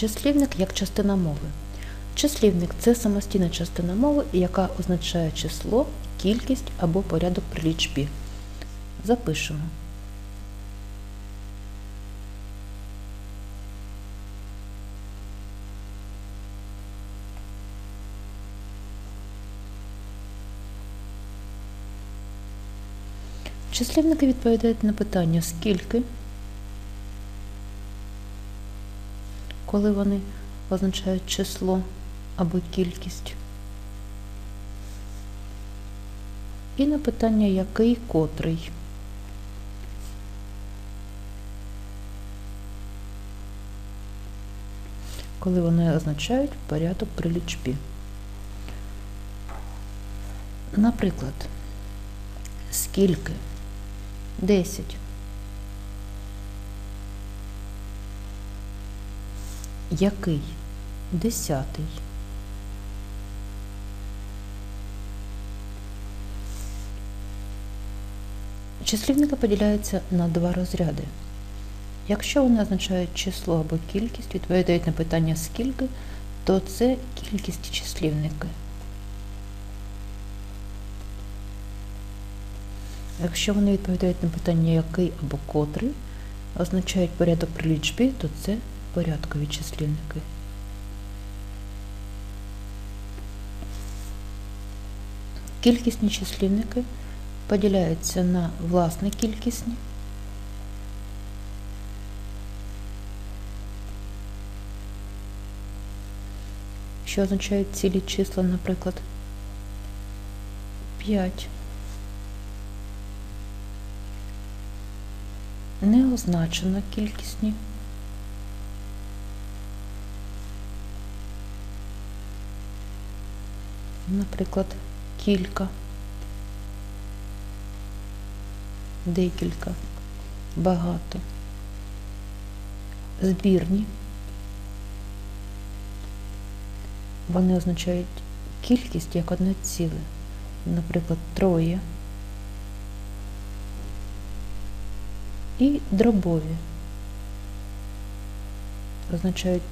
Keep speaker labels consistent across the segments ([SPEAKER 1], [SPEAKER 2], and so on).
[SPEAKER 1] Числівник як частина мови. Числівник це самостійна частина мови, яка означає число, кількість або порядок при лічбі. Запишемо. Числівники відповідають на питання скільки, коли вони означають число або кількість. І на питання який котрий. Коли вони означають порядок при лічбі. Наприклад, скільки? 10. Який? Десятий. Числівники поділяються на два розряди. Якщо вони означають число або кількість, відповідають на питання скільки, то це кількість числівники. Якщо вони відповідають на питання який або котрий, означають порядок при лічбі, то це порядкові числівники. Кількісні числівники поділяються на власне кількісні що означають цілі числа, наприклад, 5. Не означено кількісні. Наприклад, кілька, декілька, багато, збірні. Вони означають кількість як одне ціле. Наприклад, троє. І дробові означають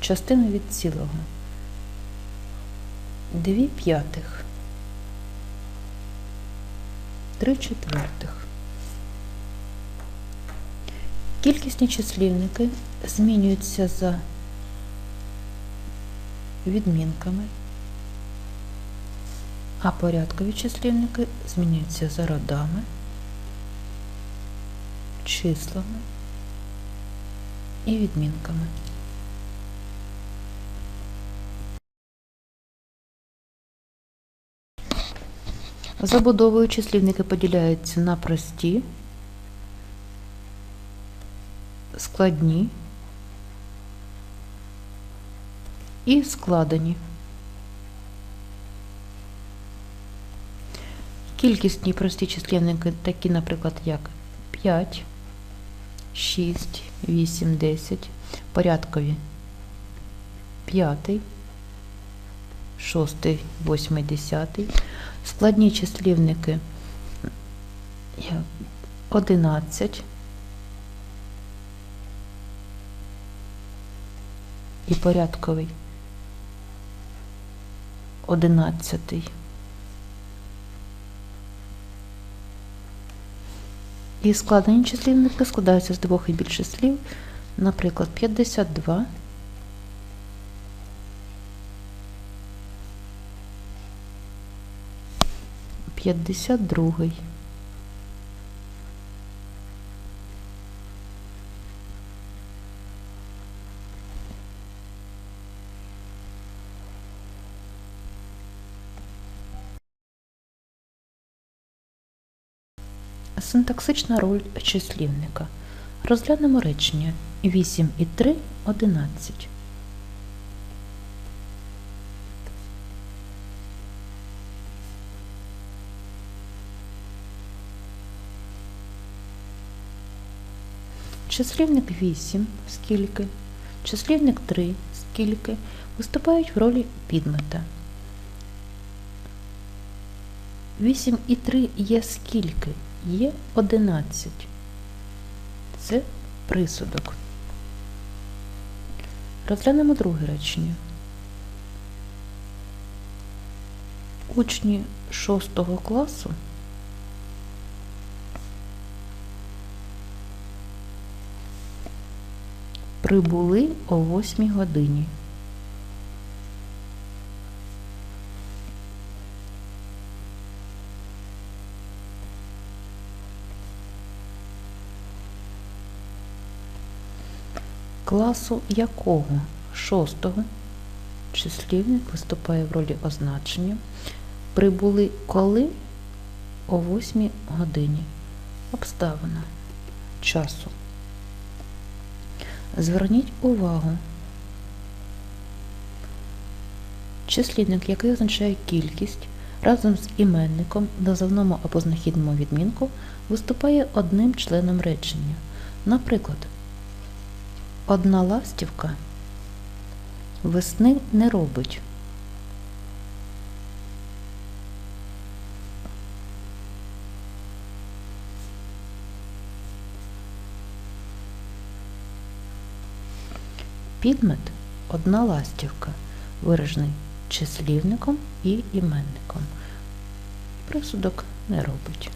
[SPEAKER 1] частину від цілого. Дві п'ятих. Три четвертих. Кількісні числівники змінюються за відмінками, а порядкові числівники змінюються за родами, числами і відмінками. Забудовою числівники поділяються на прості, складні і складені. Кількісні прості числівники такі, наприклад, як 5, 6, 8, 10, порядкові 5, 6, 8, 10, складні числівники. Як 11 і порядковий. 11. І складені числівники складаються з двох і більше слів, наприклад, 52, п'ятдесят другий, Синтаксична роль числівника. Розглянемо речення 8 і 3 – 11. Числівник 8 – скільки, числівник 3 – скільки виступають в ролі підмета. 8 і 3 є скільки? Є 11. Це присудок. Розглянемо друге речення. Учні 6 класу прибули о 8 годині. Класу якого шостого числівник виступає в ролі означення. Прибули коли о 8 годині. Обставина часу. Зверніть увагу. Числівник, який означає кількість, разом з іменником називному або знахідному відмінку виступає одним членом речення. Наприклад, одна ластівка весни не робить. Підмет одна ластівка, виражений числівником і іменником. Присудок не робить.